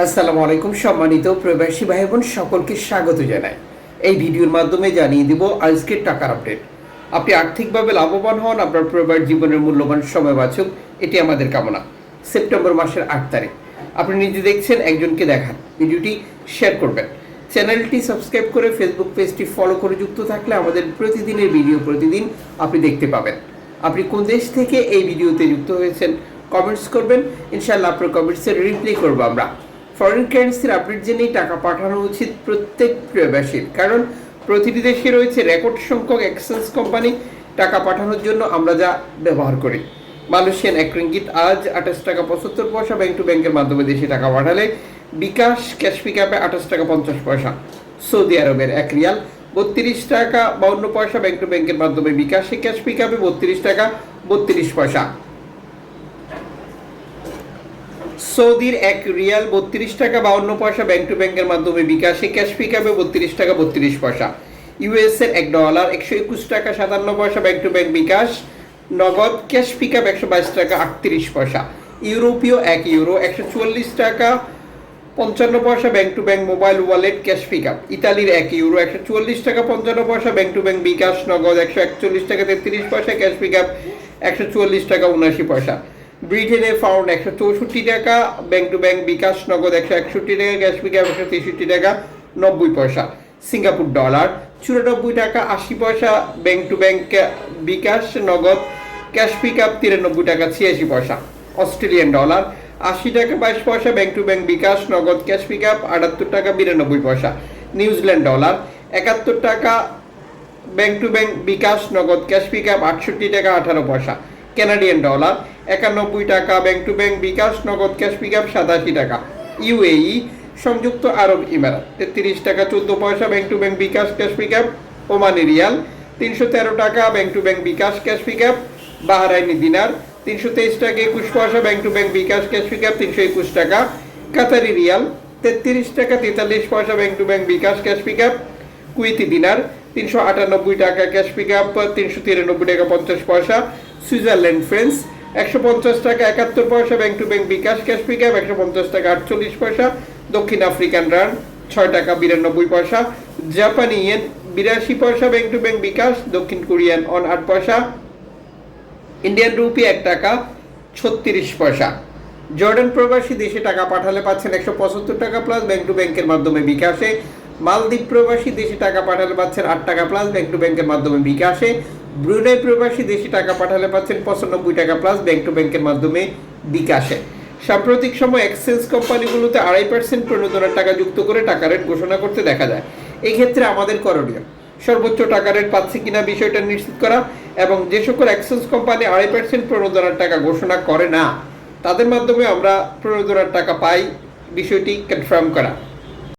আসসালামু আলাইকুম, সম্মানিত প্রবাসী ভাই বোন সকলকে স্বাগত জানাই। এই ভিডিওর মাধ্যমে জানিয়ে দিব আজকের টাকার আপডেট। আপনি আর্থিকভাবে লাভবান হন, আপনার প্রবাস জীবনের মূল্যবান সময় বাঁচুক, এটি আমাদের কামনা। সেপ্টেম্বর মাসের আট তারিখ। আপনি নিজে দেখছেন, একজনকে দেখান। ভিডিওটি শেয়ার করবেন। চ্যানেলটি সাবস্ক্রাইব করে ফেসবুক পেজটি ফলো করে যুক্ত থাকলে আমাদের প্রতিদিনের ভিডিও প্রতিদিন আপনি দেখতে পাবেন। আপনি কোন দেশ থেকে এই ভিডিওতে যুক্ত হয়েছেন, কমেন্টস করবেন। ইনশাল্লাহ আপনার কমেন্টসের রিপ্লাই করব আমরা। ফরেন কারেন্সির আপডেট জেনেই টাকা পাঠানো উচিত প্রত্যেক প্রবাসীর কারণ প্রতিটি দেশে রয়েছে রেকর্ড সংখ্যক এক্সচেঞ্জ কোম্পানি টাকা পাঠানোর জন্য আমরা যা ব্যবহার করি। মালয়েশিয়ান এক রিঙ্গিত আজ আঠাশ টাকা পঁচাত্তর পয়সা ব্যাংক টু ব্যাংকের মাধ্যমে দেশে টাকা পাঠালে বিকাশ ক্যাশ পিকআপে আঠাশ টাকা পঞ্চাশ পয়সা সৌদি আরবের এক রিয়াল বত্রিশ টাকা বাউন্ন পয়সা ব্যাংক টু ব্যাংকের মাধ্যমে বিকাশে ক্যাশ পিকআপে বত্রিশ টাকা বত্রিশ পয়সা। সৌদির এক রিয়াল বত্রিশ টাকা বাউন্ন পয়সা ব্যাংক টু ব্যাংকের মাধ্যমে বিকাশে ক্যাশ পিকআপে বত্রিশ টাকা বত্রিশ পয়সা। ইউএস এর এক ডলার একশো একুশ টাকা সাতান্ন পয়সা ব্যাংক টু ব্যাংক বিকাশ, নগদ ক্যাশ পিকআপ একশো বাইশ টাকা আটত্রিশ পয়সা। ইউরোপীয় এক ইউরো একশো চুয়াল্লিশ টাকা পঞ্চান্ন পয়সা bank to bank mobile wallet cash pickup ইতালির এক ইউরো একশো চুয়াল্লিশ টাকা পঞ্চান্ন পয়সা ব্যাংক টু ব্যাংক বিকাশ, নগদ একশো একচল্লিশ টাকা তেত্রিশ পয়সা ক্যাশ পিকআপ একশো চুয়াল্লিশ টাকা উনআশি পয়সা। ব্রিটেনে ফাউন্ড একশো চৌষট্টি টাকা ব্যাংক টু ব্যাংক বিকাশ নগদ একশো একষট্টি টাকা ক্যাশ পিকআপ একশো তেষট্টি টাকা, নব্বই পয়সা। সিঙ্গাপুর ডলার চুরানব্বই টাকা, আশি পয়সা ব্যাংক টু ব্যাংক বিকাশ নগদ ক্যাশ পিকআপ তিরানব্বই টাকা, ছিয়াশি পয়সা। অস্ট্রেলিয়ান ডলার আশি টাকা, বাইশ পয়সা ব্যাংক টু ব্যাংক বিকাশ নগদ ক্যাশ পিকআপ আটাত্তর টাকা, বিরানব্বই পয়সা। নিউজিল্যান্ড ডলার একাত্তর টাকা ব্যাংক টু ব্যাংক বিকাশ নগদ ক্যাশ পিকআপ আটষট্টি টাকা, আঠারো পয়সা। কানাডিয়ান ডলার একানব্বই টাকা ব্যাংক টু ব্যাংক বিকাশ, নগদ ক্যাশ পিকআপ সাতাশি টাকা। ইউএই সংযুক্ত আরব ইমারাত, তেত্রিশ টাকা, চোদ্দ পয়সা bank to bank bKash cash pickup Omani riyal, তিনশো তেরো টাকা bank to bank bKash cash pickup Bahraini dinar, তিনশো তেইশ টাকা, একুশ পয়সা bank to bank bKash cash pickup তিনশো একুশ টাকা, কাতারি রিয়াল, তেত্রিশ টাকা, তেতাল্লিশ পয়সা bank to bank bKash cash pickup Kuwaiti dinar, তিনশো আটানব্বই টাকা ক্যাশ পিকআপ তিনশো তিরানব্বই টাকা, পঞ্চাশ পয়সা সুইজারল্যান্ড ফ্রেন্স একশো পঞ্চাশ টাকা একাত্তর পয়সা, bank to bank bKash, cash pickup একশো পঞ্চাশ টাকা আটচল্লিশ পয়সা। দক্ষিণ আফ্রিকান রান, ছয় টাকা বিরানব্বই পয়সা। জাপানি ইয়েন, বিরাশি পয়সা, ব্যাংক টু ব্যাংক বিকাশ, দক্ষিণ কোরিয়ান অন আট পয়সা। ইন্ডিয়ান রুপি এক টাকা, ছত্রিশ পয়সা। জর্ডান প্রবাসী দেশে টাকা পাঠালে পাচ্ছেন একশো পঁচাত্তর টাকা প্লাস ব্যাংক টু ব্যাংকের মাধ্যমে বিকাশে। মালদ্বীপ প্রবাসী দেশে টাকা পাঠালে পাচ্ছেন আট টাকা প্লাস ব্যাংক টু ব্যাংকের মাধ্যমে বিকাশে। ব্রুনাই প্রবাসী দেশে টাকা পাঠালে পাচ্ছেন পঁচানব্বই টাকা প্লাস ব্যাংক টু ব্যাংকের মাধ্যমে বিকাশে। সাম্প্রতিক সময় এক্সচেঞ্জ কোম্পানিগুলোতে আড়াই পার্সেন্ট প্রণোদনার টাকা যুক্ত করে টাকা রেট ঘোষণা করতে দেখা যায়। এই ক্ষেত্রে আমাদের করণীয়, সর্বোচ্চ টাকা রেট পাচ্ছে কিনা বিষয়টা নিশ্চিত করা এবং যে সকল এক্সচেঞ্জ কোম্পানি আড়াই পার্সেন্ট প্রণোদনার টাকা ঘোষণা করে না, তাদের মাধ্যমে আমরা প্রণোদনার টাকা পাই, বিষয়টি কনফার্ম করা।